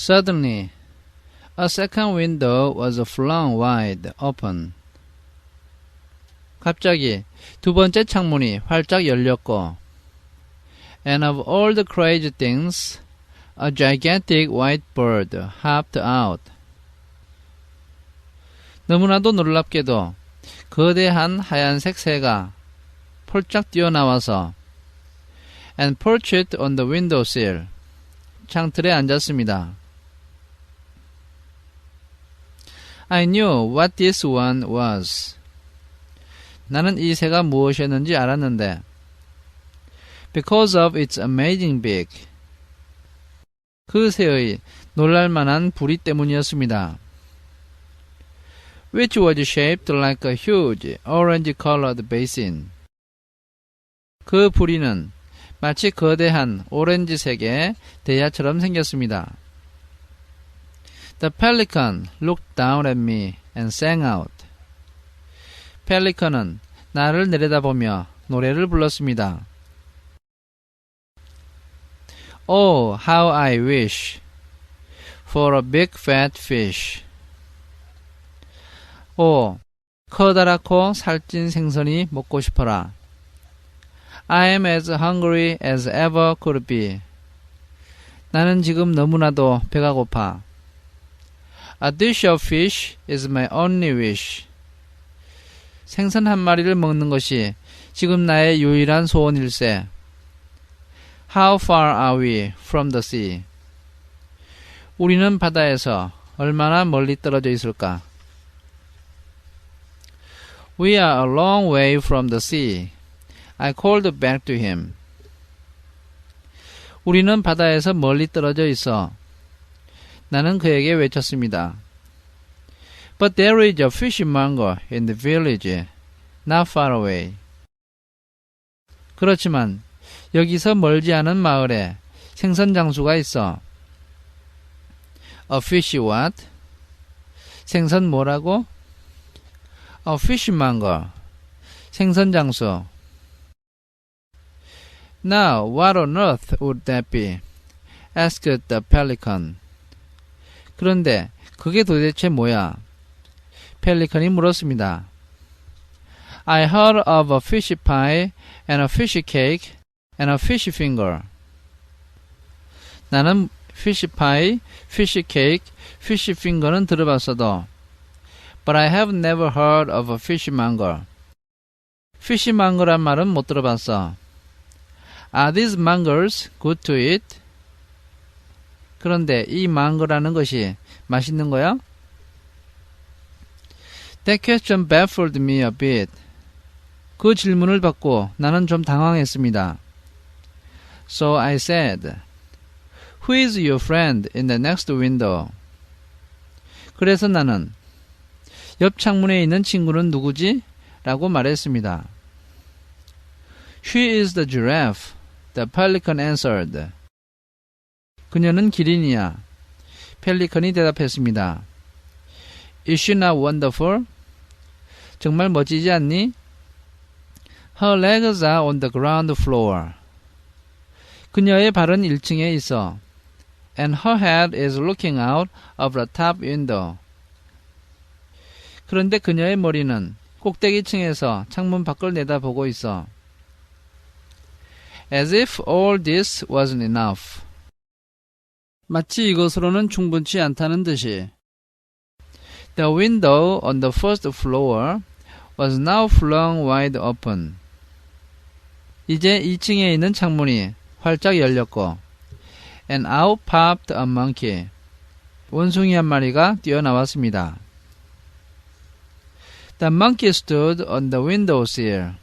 Suddenly, a second window was flung wide open. 갑자기 두 번째 창문이 활짝 열렸고, and of all the crazy things, a gigantic white bird hopped out. 너무나도 놀랍게도 거대한 하얀색 새가 폴짝 뛰어나와서 and perched on the windowsill 창틀에 앉았습니다. I knew what this one was. 나는 이 새가 무엇이었는지 알았는데 because of its amazing beak. 그 새의 놀랄만한 부리 때문이었습니다. which was shaped like a huge orange-colored basin. 그 부리는 마치 거대한 오렌지색의 대야처럼 생겼습니다. The pelican looked down at me and sang out. 펠리컨은 나를 내려다보며 노래를 불렀습니다. Oh, how I wish for a big fat fish. 오, 커다랗고 살찐 생선이 먹고 싶어라. I am as hungry as ever could be. 나는 지금 너무나도 배가 고파. A dish of fish is my only wish. 생선 한 마리를 먹는 것이 지금 나의 유일한 소원일세. How far are we from the sea? 우리는 바다에서 얼마나 멀리 떨어져 있을까? We are a long way from the sea. I called back to him. 우리는 바다에서 멀리 떨어져 있어. 나는 그에게 외쳤습니다. But there is a fishmonger in the village, not far away. 그렇지만 여기서 멀지 않은 마을에 생선 장수가 있어. A fish what? 생선 뭐라고? A fishmonger. 생선 장수. Now, what on earth would that be? asked the pelican. 그런데 그게 도대체 뭐야? 펠리컨이 물었습니다. I heard of a fish pie and a fish cake and a fish finger. 나는 fish pie, fish cake, fish finger는 들어봤어도 But I have never heard of a fishmonger. fishmonger란 말은 못 들어봤어. Are these mangers good to eat? 그런데 이 망거라는 것이 맛있는 거야? That question baffled me a bit. 그 질문을 받고 나는 좀 당황했습니다. So I said, Who is your friend in the next window? 그래서 나는 옆 창문에 있는 친구는 누구지? 라고 말했습니다. She is the giraffe, the pelican answered. 그녀는 기린이야. 펠리컨이 대답했습니다. Is she not wonderful? 정말 멋지지 않니? Her legs are on the ground floor. 그녀의 발은 1층에 있어. And her head is looking out of the top window. 그런데 그녀의 머리는 꼭대기층에서 창문 밖을 내다보고 있어. As if all this wasn't enough. 마치 이것으로는 충분치 않다는 듯이. The window on the first floor was now flung wide open. 이제 2층에 있는 창문이 활짝 열렸고, and out popped a monkey. 원숭이 한 마리가 뛰어나왔습니다. The monkey stood on the windowsill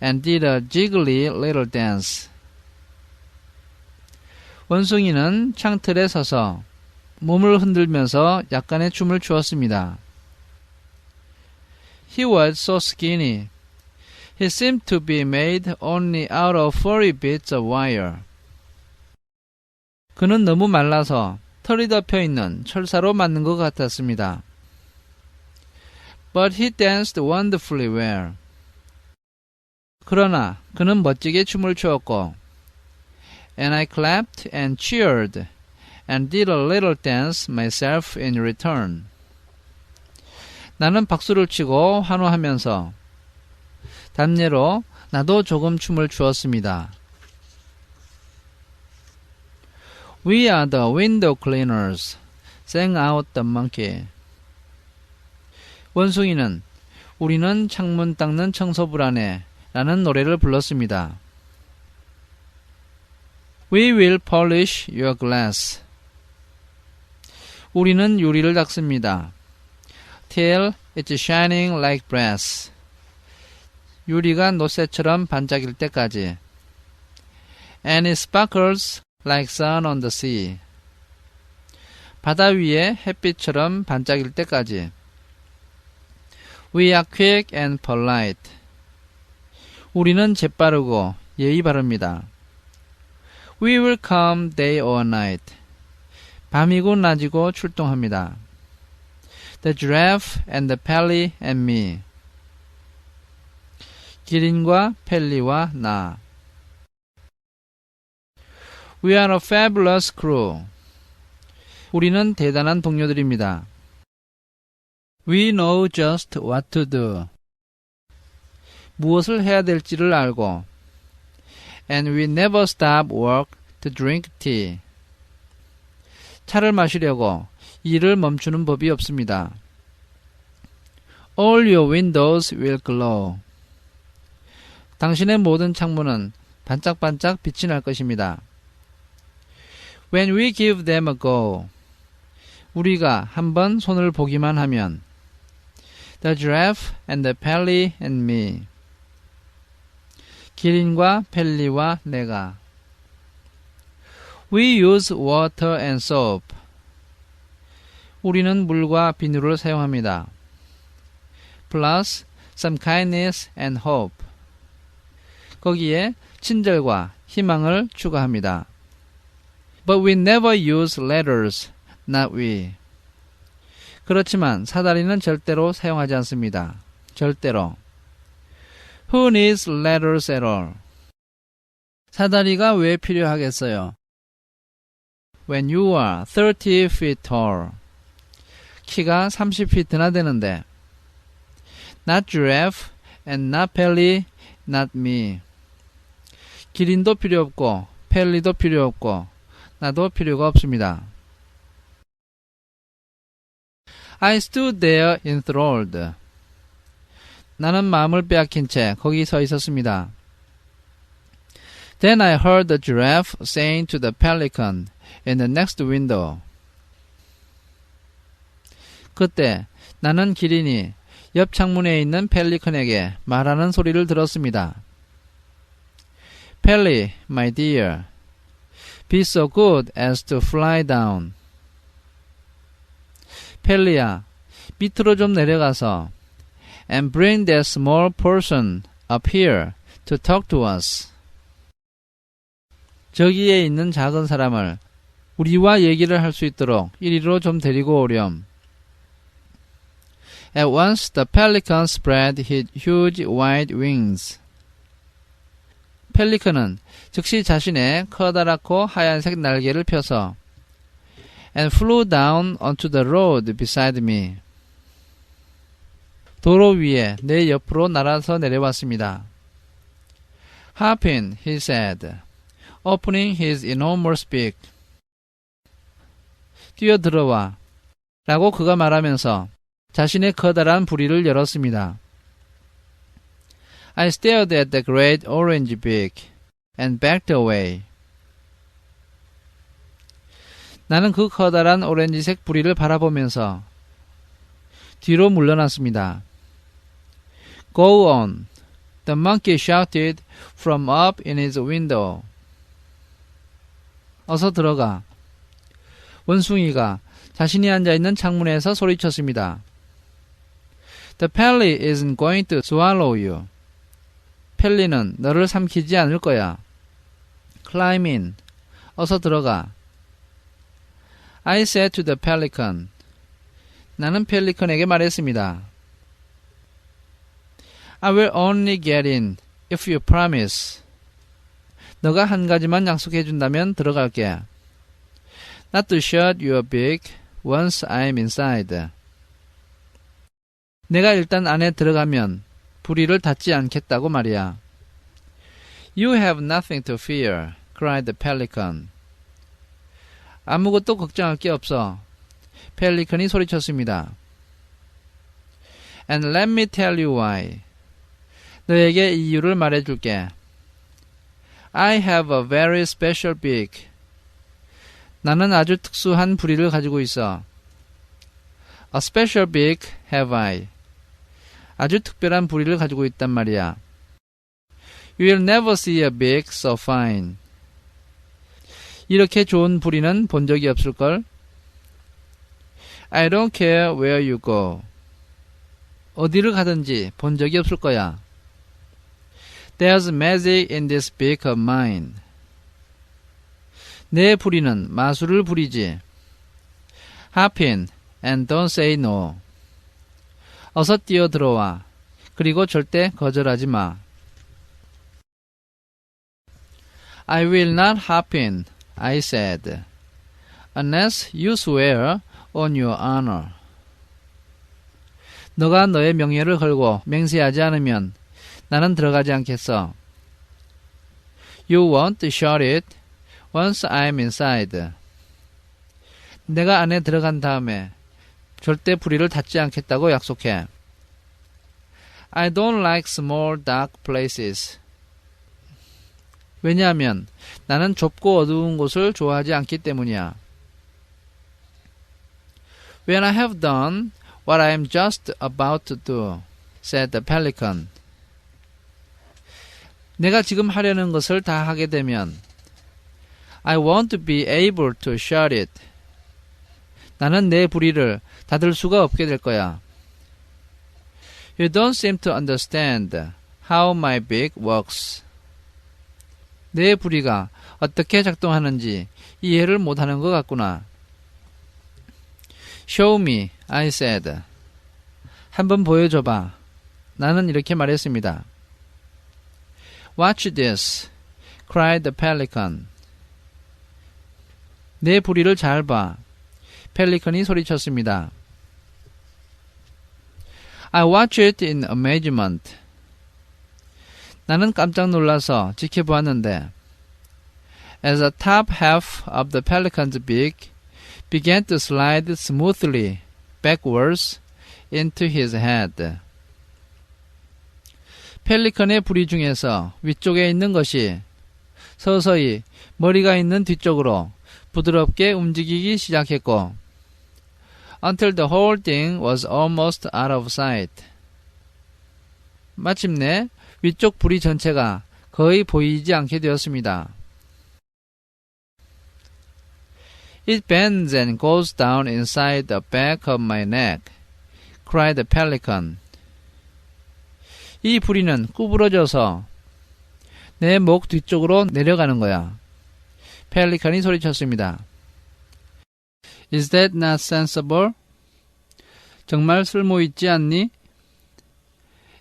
and did a jiggly little dance. 원숭이는 창틀에 서서 몸을 흔들면서 약간의 춤을 추었습니다. He was so skinny. He seemed to be made only out of furry bits of wire. 그는 너무 말라서 털이 덮여 있는 철사로 만든 것 같았습니다. But he danced wonderfully well. 그러나 그는 멋지게 춤을 추었고, and I clapped and cheered, and did a little dance myself in return. 나는 박수를 치고 환호하면서 답례로 나도 조금 춤을 추었습니다. We are the window cleaners, sang out the monkey. 원숭이는 우리는 창문 닦는 청소부라네 라는 노래를 불렀습니다. We will polish your glass. 우리는 유리를 닦습니다. Till it's shining like brass. 유리가 노쇠처럼 반짝일 때까지. And it sparkles like sun on the sea. 바다 위에 햇빛처럼 반짝일 때까지. We are quick and polite. 우리는 재빠르고 예의 바릅니다. We will come day or night. 밤이고 낮이고 출동합니다. The giraffe and the pelly and me. 기린과 펠리와 나. We are a fabulous crew. 우리는 대단한 동료들입니다. We know just what to do. 무엇을 해야 될지를 알고 and we never stop work to drink tea. 차를 마시려고 일을 멈추는 법이 없습니다. All your windows will glow. 당신의 모든 창문은 반짝반짝 빛이 날 것입니다. When we give them a go. 우리가 한번 손을 보기만 하면 The giraffe and the pelly and me. 기린과 펠리와 내가 We use water and soap. 우리는 물과 비누를 사용합니다. Plus some kindness and hope. 거기에 친절과 희망을 추가합니다. But we never use letters, not we. 그렇지만 사다리는 절대로 사용하지 않습니다. 절대로. Who needs letters at all? 사다리가 왜 필요하겠어요? When you are 30 feet tall. 키가 30피트나 되는데. Not giraffe and not pelly, not me. 기린도 필요 없고, 펠리도 필요 없고, 나도 필요가 없습니다. I stood there enthralled. 나는 마음을 빼앗긴 채 거기 서 있었습니다. Then I heard the giraffe saying to the pelican in the next window. 그때 나는 기린이 옆 창문에 있는 펠리컨에게 말하는 소리를 들었습니다. Pelly, my dear, be so good as to fly down. 펠리야, 밑으로 좀 내려가서 and bring that small person up here to talk to us. 저기에 있는 작은 사람을 우리와 얘기를 할 수 있도록 이리로 좀 데리고 오렴. At once the pelican spread his huge white wings. 펠리컨은 즉시 자신의 커다랗고 하얀색 날개를 펴서 and flew down onto the road beside me. 도로 위에 내 옆으로 날아서 내려왔습니다. Hop in, he said, opening his enormous beak. 뛰어들어와. 라고 그가 말하면서 자신의 커다란 부리를 열었습니다. I stared at the great orange beak and backed away. 나는 그 커다란 오렌지색 부리를 바라보면서 뒤로 물러났습니다. Go on, the monkey shouted from up in his window. 어서 들어가. 원숭이가 자신이 앉아있는 창문에서 소리쳤습니다. The pelly isn't going to swallow you. 펠리는 너를 삼키지 않을 거야. Climb in. 어서 들어가. I said to the pelican. 나는 펠리컨에게 말했습니다. I will only get in if you promise. 너가 한 가지만 약속해 준다면 들어갈게. Not to shut your beak once I'm inside. 내가 일단 안에 들어가면 불의를 닫지 않겠다고 말이야. You have nothing to fear, cried the pelican. 아무것도 걱정할 게 없어. 펠리컨이 소리쳤습니다. And let me tell you why. 너에게 이유를 말해줄게. I have a very special beak. 나는 아주 특수한 부리를 가지고 있어. A special beak have I. 아주 특별한 부리를 가지고 있단 말이야. You will never see a beak so fine. 이렇게 좋은 부리는 본 적이 없을걸? I don't care where you go. 어디를 가든지 본 적이 없을 거야. There's magic in this beak of mine. 내 부리는 마술을 부리지. Hop in and don't say no. 어서 뛰어 들어와. 그리고 절대 거절하지 마. I will not hop in, I said, unless you swear on your honor. 너가 너의 명예를 걸고 맹세하지 않으면 나는 들어가지 않겠어. You won't shut it once I'm inside. 내가 안에 들어간 다음에 절대 불의를 닫지 않겠다고 약속해. I don't like small dark places. 왜냐하면 나는 좁고 어두운 곳을 좋아하지 않기 때문이야. When I have done what I am just about to do, said the pelican. 내가 지금 하려는 것을 다 하게 되면 I won't be able to shut it. 나는 내 부리를 닫을 수가 없게 될 거야. You don't seem to understand how my beak works. 내 부리가 어떻게 작동하는지 이해를 못하는 것 같구나. Show me, I said. 한번 보여줘봐. 나는 이렇게 말했습니다. Watch this, cried the pelican. 내 부리를 잘 봐. 펠리컨이 소리쳤습니다. I watched it in amazement. 나는 깜짝 놀라서 지켜보았는데 as the top half of the pelican's beak began to slide smoothly backwards into his head. 펠리컨의 부리 중에서 위쪽에 있는 것이 서서히 머리가 있는 뒤쪽으로 부드럽게 움직이기 시작했고 until the whole thing was almost out of sight. 마침내 위쪽 부리 전체가 거의 보이지 않게 되었습니다. It bends and goes down inside the back of my neck, cried the pelican. 이 부리는 구부러져서 내 목 뒤쪽으로 내려가는 거야. 펠리칸이 소리쳤습니다. Is that not sensible? 정말 쓸모있지 않니?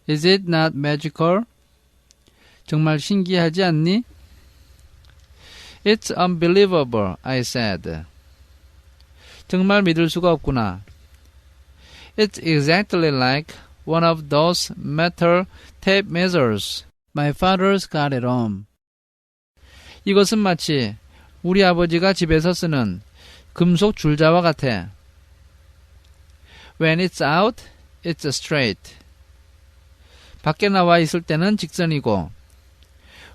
Is it not magical? 정말 신기하지 않니? It's unbelievable, I said. 정말 믿을 수가 없구나. It's exactly like one of those metal tape measures my father's got at home. 이것은 마치 우리 아버지가 집에서 쓰는 금속 줄자와 같아. When it's out, it's straight. 밖에 나와 있을 때는 직선이고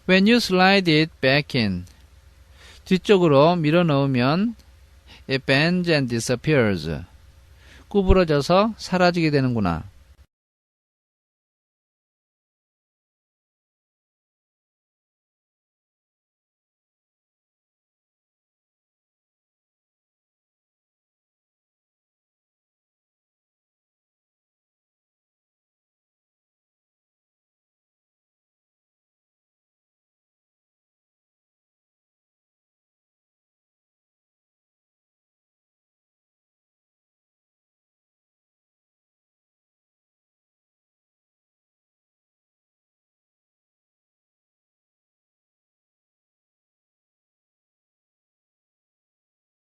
When you slide it back in 뒤쪽으로 밀어 넣으면 it bends and disappears 구부러져서 사라지게 되는구나.